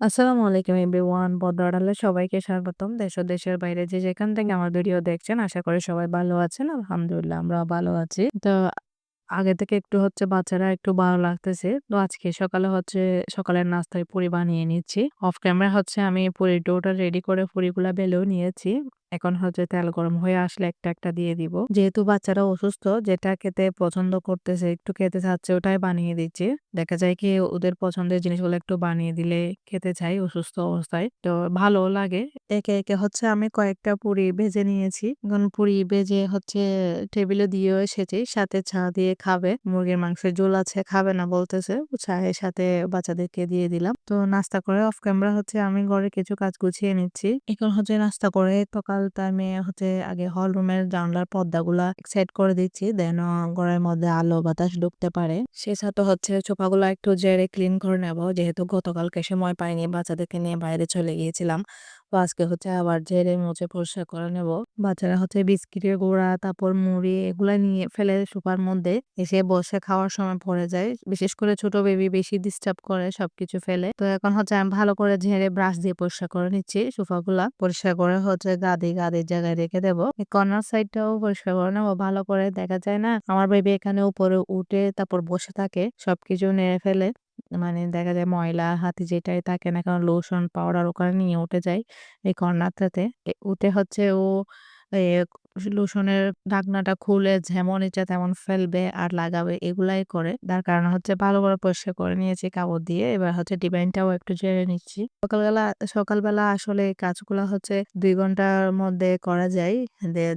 আসসালামু আলাইকুম এভরিওয়ান। বদরালে সবাইকে স্বাগতম। দেশ ও দেশের বাইরে যে যেখান থেকে আমার ভিডিও দেখছেন, আশা করি সবাই ভালো আছেন। আলহামদুলিল্লাহ আমরা ভালো আছি। তো আগে থেকে একটু হচ্ছে বাচ্চারা একটু ভালো লাগতেছে। তো আজকে সকালে হচ্ছে সকালের নাস্তায় পুরি বানিয়ে নিচ্ছি। অফ ক্যামেরা হচ্ছে আমি পুরি ডোটা রেডি করে পুরিগুলা বেলেও নিয়েছি। এখন হচ্ছে তেল গরম হয়ে আসলে একটা একটা দিয়ে দিব। যেহেতু বাচ্চারা অসুস্থ, যেটা খেতে পছন্দ করতেছে, একটু খেতে চাচ্ছে, ওটাই বানিয়ে দিচ্ছি। দেখা যায় কি ওদের পছন্দের জিনিসগুলো একটু বানিয়ে দিলে খেতে চাই অসুস্থ অবস্থায়। তো ভালো লাগে। একে একে হচ্ছে আমি কয়েকটা পুরি ভেজে নিয়েছি। এখন পুরি ভেজে হচ্ছে টেবিলে দিয়েও এসেছি, সাথে চা দিয়ে খাবে। মুরগির মাংসের ঝোল আছে, খাবে না বলতেছে। চায়ের সাথে বাচ্চাদেরকে দিয়ে দিলাম। তো নাস্তা করে অফ ক্যামেরা হচ্ছে আমি ঘরে কিছু কাজ গুছিয়ে নিচ্ছি। এখন হচ্ছে নাস্তা করে সকাল টাইমে হচ্ছে আগে হল রুমের জানলার পর্দাগুলা সেট করে দিচ্ছি দেন ঘরের মধ্যে আলো বাতাস ঢুকতে পারে। সে সাথে হচ্ছে সোফাগুলো একটু জেরে ক্লিন করে নেব, যেহেতু গতকালকে সময় পাইনি, বাচ্চাদেরকে নিয়ে বাইরে চলে গিয়েছিলাম। আজকে হচ্ছে আবার ঝেড়ে মুছে পরিষ্কার করে নেব। বাচ্চারা হচ্ছে বিস্কিটের গুঁড়া, তারপর মুড়ি এগুলা নিয়ে ফেলে সোফার মধ্যে এসে বসে খাওয়ার সময় পড়ে যায়। বিশেষ করে ছোট বেবি বেশি ডিস্টার্ব করে সবকিছু ফেলে। তো এখন হচ্ছে আমি ভালো করে ঝেড়ে ব্রাশ দিয়ে পরিষ্কার করে নিচ্ছি সোফাগুলা। পরিষ্কার করে হচ্ছে গাদি গাদির জায়গায় রেখে দেবো। কর্নার সাইডটাও পরিষ্কার করে নেব। ভালো করে দেখা যায় না, আমার বেবি এখানে উপরে উঠে তারপর বসে থাকে, সবকিছু নেড়ে ফেলে। মানে দেখা যায় ময়লা, হাতে যেটাই থাকে না কারণ লোশন পাউডার ওখানে নিয়ে উঠে যায় এই কর্নারটাতে। উঠে হচ্ছে ও লোশনের ঢাকনাটা খুলে যেমন ইচ্ছা তেমন ফেলবে আর লাগাবে এগুলাই করে। তার কারণ হচ্ছে ভালো করে পরিষ্কার করে নিয়েছি কাপড় দিয়ে। এবার হচ্ছে ডিজাইনটাও একটু জেরে নিচ্ছি। সকালবেলা সকালবেলা আসলে কাজগুলো হচ্ছে দুই ঘণ্টার মধ্যে করা যায়।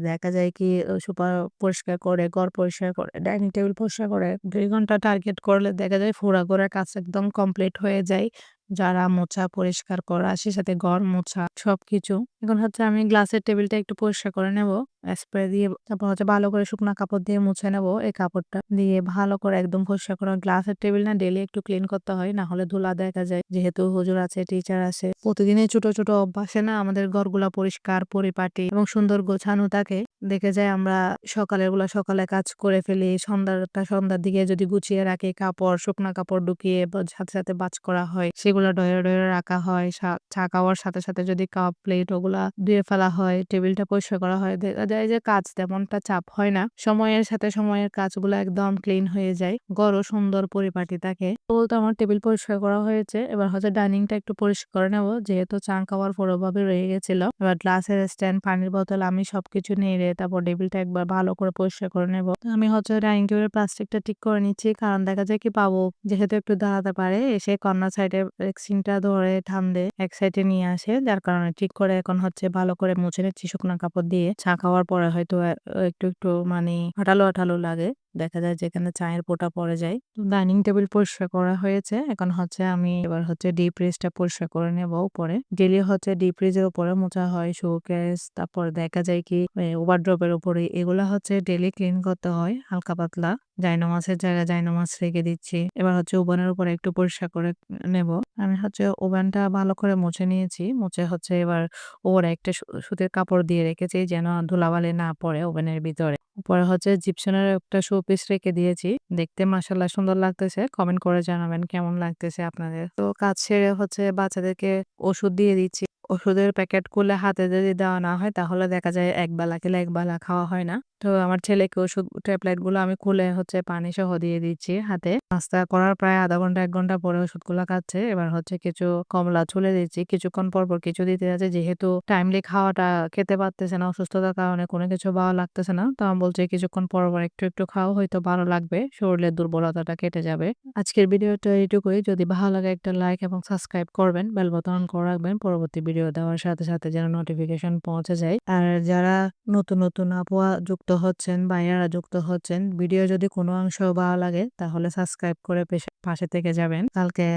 দেখা যায় কি সুপার পরিষ্কার করে, ঘর পরিষ্কার করে, ডাইনিং টেবিল পরিষ্কার করে দুই ঘণ্টা টার্গেট করলে দেখা যায় ফোড়া করে কাজ একদম কমপ্লিট হয়ে যায়। যারা মোছা পরিষ্কার করা সে সাথে ঘর মোছা, সবকিছু। এখন হচ্ছে আমি গ্লাসের টেবিলটা একটু পরিষ্কার করে নেব। স্প্রে দিয়ে তারপর হচ্ছে ভালো করে শুকনা কাপড় দিয়ে মুছে নেব। এই কাপড়টা দিয়ে ভালো করে একদম পরিষ্কার করে গ্লাসের টেবিল না ডেলি একটু ক্লিন করতে হয়, না হলে ধুলা দেখা যায়। যেহেতু হুজুর আছে টিচার আছে প্রতিদিনের ছোট ছোট অভ্যাসে না আমাদের ঘরগুলা পরিষ্কার, পরিপাটি এবং সুন্দর গোছানো থাকে। দেখে যায় আমরা সকালেরগুলা সকালে কাজ করে ফেলি সন্ধ্যাটা সন্ধ্যার দিকে যদি গুছিয়ে রাখি, কাপড়, শুকনা কাপড় ঢুকিয়ে সাথে সাথে বাজ করা হয়, সেগুলো ডয়ে ডয়ে রাখা হয়। চা খাওয়ার সাথে সাথে যদি কাপ প্লেট ওগুলা ধুয়ে ফেলা হয় টেবিলটা পরিষ্কার করা হয় যায় যে কাজ তেমনটা চাপ হয় না। সময়ের সাথে সময়ের কাজগুলো একদম ক্লিন হয়ে যায়। গড়ও সুন্দর পরিপাটি থাকে। তো আমার টেবিল পরিষ্কার করা হয়েছে। এবার হচ্ছে ডাইনিংটা একটু পরিষ্কার করে নেব। যেহেতু চা খাওয়ার পুরোভাবে রয়ে গেছিল। এবার গ্লাসের স্ট্যান্ড, পানির বোতল আমি সবকিছু নিয়ে রে তারপর টেবিলটা একবার ভালো করে পরিষ্কার করে নেব। আমি হচ্ছে ডাইনিং টেবিলের প্লাস্টিকটা ঠিক করে নিচ্ছি। কারণ দেখা যায় কি পাবো যেহেতু একটু দাঁড়াতে পারে এসে কর্নার সাইডে রেক্সিনটা ধরে ঠান্ডে এক সাইডে নিয়ে আসে। যার কারণে ঠিক করে এখন হচ্ছে ভালো করে মুছে নিচ্ছি শুকনো কাপড় দিয়ে। চা খাওয়ার পরে হয়তো একটু একটু মানে হাঁটালো হাঁটালো লাগে। দেখা যায় যেখানে চায়ের পোটা পড়ে যায়। ডাইনিং টেবিল পরিষ্কার করা হয়েছে। এখন হচ্ছে আমি এবার হচ্ছে ডিপ ফ্রিজটা পরিষ্কার করে নেব উপরে। ডেলি হচ্ছে ডিপ ফ্রিজের উপরে মোছা হয় শোকেস তারপর দেখা যায় কি ওভারড্রপের উপরে এগুলা হচ্ছে ডেলি ক্লিন করতে হয়, হালকা পাতলা। জায়নামাজের জায়গায় জায়নামাজ রেখে দিচ্ছি। এবার হচ্ছে ওভেনের উপরে একটু পরিষ্কার করে নেব। আমি হচ্ছে ওভেনটা ভালো করে মুছে নিয়েছি। মুছে হচ্ছে এবার ওর একটা সুতির কাপড় দিয়ে রেখেছি যেন ধুলাবালি না পড়ে ওভেনের ভিতরে। পরে হচ্ছে জিপসনের একটা শো পিস রেখে দিয়েছি। দেখতে মাসাল্লাহ সুন্দর লাগতেছে। কমেন্ট করে জানাবেন কেমন লাগতেছে আপনাদের। তো কাজ সেরে হচ্ছে বাচ্চাদেরকে ওষুধ দিয়ে দিচ্ছি। ওষুধের প্যাকেট খুলে হাতে যদি দেওয়া না হয় তাহলে দেখা যায় এক বেলা খেলে এক বেলা খাওয়া হয় না। তো আমার ছেলেকে ওষুধ ট্যাবলেটগুলো আমি খুলে হচ্ছে পানি সহ দিয়ে দিচ্ছি হাতে। নাস্তা করার প্রায় আধা ঘণ্টা, এক ঘণ্টা পরে ওষুধ ওষুধগুলো খাচ্ছে। এবার হচ্ছে কিছু কমলা চলে দিচ্ছি। কিছুক্ষণ পর পর কিছু দিতে যাচ্ছে। যেহেতু টাইমলি খাওয়াটা খেতে পারতেছে না অসুস্থতার কারণে কোনো কিছু ভালো লাগতেছে না। তো আমি বলছি কিছুক্ষণ পর পর একটু একটু খাওয়া হয়তো ভালো লাগবে। শরীরের দুর্বলতাটা কেটে যাবে। আজকের ভিডিওটা এইটুকুই। যদি ভালো লাগে একটা লাইক এবং সাবস্ক্রাইব করবেন। বেল বোতাম করে রাখবেন। পরবর্তী ভিডিও দেওয়ার সাথে সাথে যেন নোটিফিকেশন পৌঁছে যায়। আর যারা নতুন নতুন আপুয়া যুক্ত হচ্ছেন ভাইয়ারা যুক্ত হচ্ছেন, ভিডিও যদি কোনো অংশ ভালো লাগে, তাহলে সাবস্ক্রাইব করে পাশে থেকে যাবেন। কালকে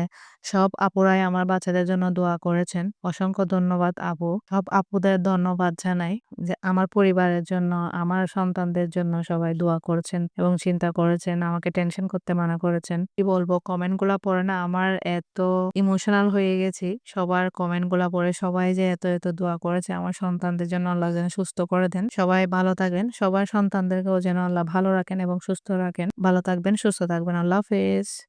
সব আপুরাই আমার বাচ্চাদের জন্য দোয়া করেছেন। অসংখ্য ধন্যবাদ আপু। সব আপুদের ধন্যবাদ জানাই যে আমার পরিবারের জন্য, আমার সন্তানদের জন্য সবাই দোয়া করেছেন এবং চিন্তা করেছেন, আমাকে টেনশন করতে মানা করেছেন। কি বলব কমেন্টগুলা পড়ে না, আমার এত ইমোশনাল হয়ে গেছি। সবার কমেন্টগুলা পড়ে সবাই যে এত এত দোয়া করেছে, আমার সন্তানদের জন্য আল্লাহ যেন সুস্থ করে দেন। সবাই ভালো থাকবেন, সবার সন্তানদেরকেও যেন আল্লাহ ভালো রাখেন এবং সুস্থ রাখেন। ভালো থাকবেন সুস্থ থাকবেন। আল্লাহ হাফেজ।